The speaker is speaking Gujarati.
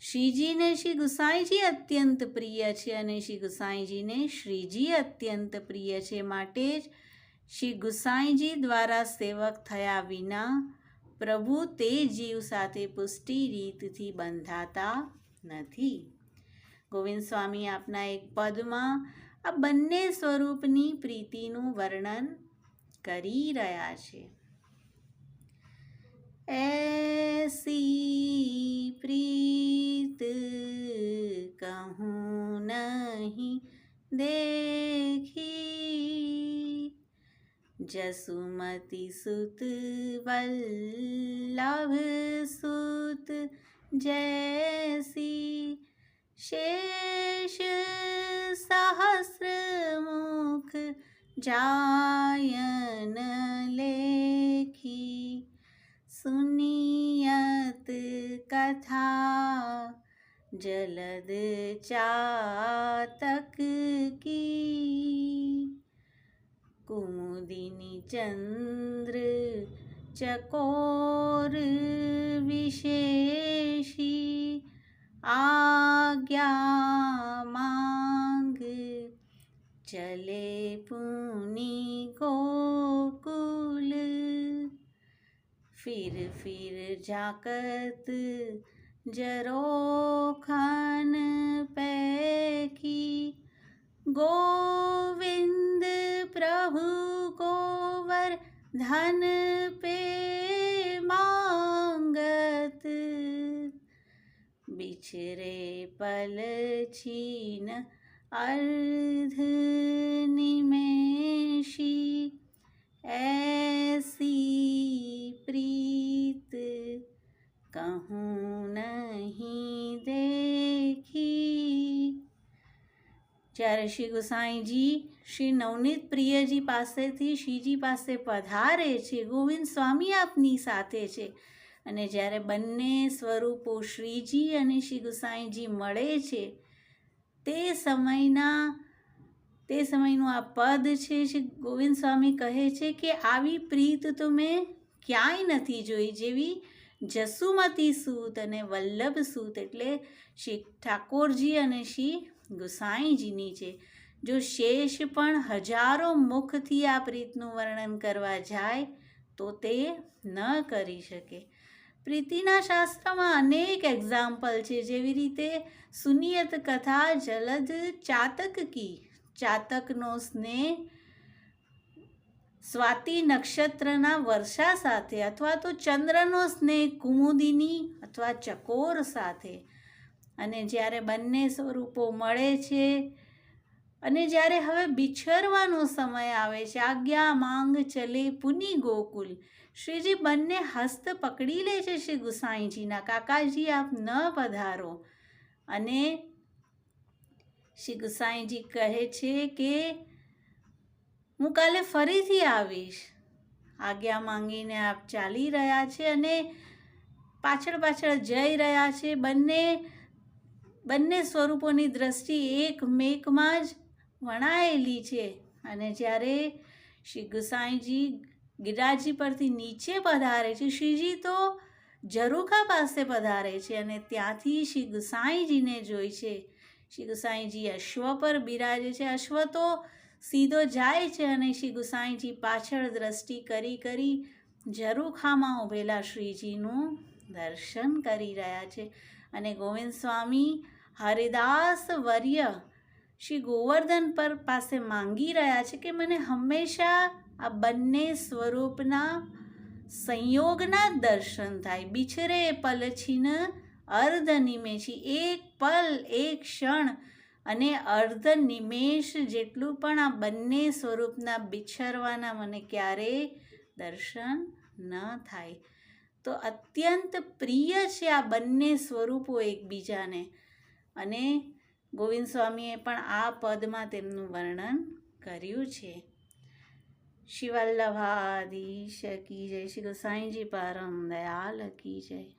શ્રીજીને શ્રી ગુસાઈજી અત્યંત પ્રિય છે અને શ્રી ગુસાઈજીને શ્રીજી અત્યંત પ્રિય છે માટે જ શ્રી ગુસાઈજી દ્વારા સેવક થયા વિના પ્રભુ તે જીવ સાથે પુષ્ટિ રીતથી બંધાતા નથી. ગોવિંદ સ્વામી આપના એક પદમાં આ બંને સ્વરૂપની પ્રીતિનું વર્ણન કરી રહ્યા છે. देखी जसुमति सुत वल्लभ सुत जैसी शेष सहस्र मुख जायन लेखी सुनियत कथा जलद चातक की कुमुदिनी चंद्र चकोर विशेषी आज्ञा मांग चले पुनि गोकुल फिर फिर जाकत जरोखन पैकी गोविंद प्रभु गोवर धन पे मांगत। बिछरे पल छीन अर्ध निमेषी ऐसी प्रीत कहूँ જ્યારે શ્રી ગુસાઈજી શ્રી નવનીત પ્રિયજી પાસેથી શ્રીજી પાસે પધારે છે, ગોવિંદ સ્વામી આપની સાથે છે. અને જ્યારે બંને સ્વરૂપો શ્રીજી અને શ્રી ગુસાઈજી મળે છે, તે સમયના, તે સમયનું આ પદ છે શ્રી ગોવિંદ સ્વામી કહે છે કે આવી પ્રીત તો મેં ક્યાંય નથી જોઈ, જેવી જસુમતી સૂત અને વલ્લભ સૂત. એટલે શ્રી ઠાકોરજી અને શ્રી ગુસાઈજીની છે જો શેષ પણ હજારો મુખથી આ પ્રીતનું વર્ણન કરવા જાય, તો તે ન કરી શકે. પ્રીતિના શાસ્ત્રમાં અનેક એક્ઝામ્પલ છે જેવી રીતે સુનિયત કથા જલદ ચાતક કી, ચાતકનો સ્નેહ સ્વાતિ નક્ષત્રના વર્ષા સાથે અથવા તો ચંદ્રનો સ્નેહ કુમુદિની અથવા ચકોર સાથે. અને જ્યારે બંને સ્વરૂપો મળે છે અને જ્યારે હવે બિછરવાનો સમય આવે છે, આજ્ઞા, માંગ, ચલે, પુની, ગોકુલ, શ્રીજી બંને હસ્ત પકડી લે છે શ્રી ગુસાઈજીના, કાકાજી આપ ન પધારો. અને શ્રી ગુસાઈજી કહે છે કે, હું કાલે ફરીથી આવીશ. આજ્ઞા માંગીને આપ ચાલી રહ્યા છે અને પાછળ પાછળ જઈ રહ્યા છે બંને બંને સ્વરૂપોની દ્રષ્ટિ એક મેકમાં જ વણાયેલી છે. અને જ્યારે શ્રી ગુસાઈજી ગિરાજી પરથી નીચે પધારે છે, શ્રીજી તો ઝરૂખા પાસે પધારે છે અને ત્યાંથી શ્રી ગુસાઈજીને જોઈ છે. શ્રી ગુસાઈજી અશ્વ પર બિરાજે છે. અશ્વ તો સીધો જાય છે અને શ્રી ગુસાઈજી પાછળ દ્રષ્ટિ કરી કરી ઝરૂખામાં ઊભેલા શ્રીજીનું દર્શન કરી રહ્યા છે. અને ગોવિંદ સ્વામી હરિદાસ વર્ય શ્રી ગોવર્ધન પર પાસે માંગી રહ્યા છે કે મને હંમેશા આ બંને સ્વરૂપના સંયોગના દર્શન થાય. બિછરે પલછીન અર્ધ નિમેષી, એક પલ, એક ક્ષણ અને અર્ધ નિમેષ જેટલું પણ આ બંને સ્વરૂપના બિછરવાના મને ક્યારેય દર્શન ન થાય. તો અત્યંત પ્રિય છે આ બંને સ્વરૂપો એકબીજાને. અને ગોવિંદ સ્વામીએ પણ આ પદમાં તેમનું વર્ણન કર્યું છે. શિવલ્લભાધીશ કી જય શ્રી ગોસાઈજી પરમ દયાલ કી જય.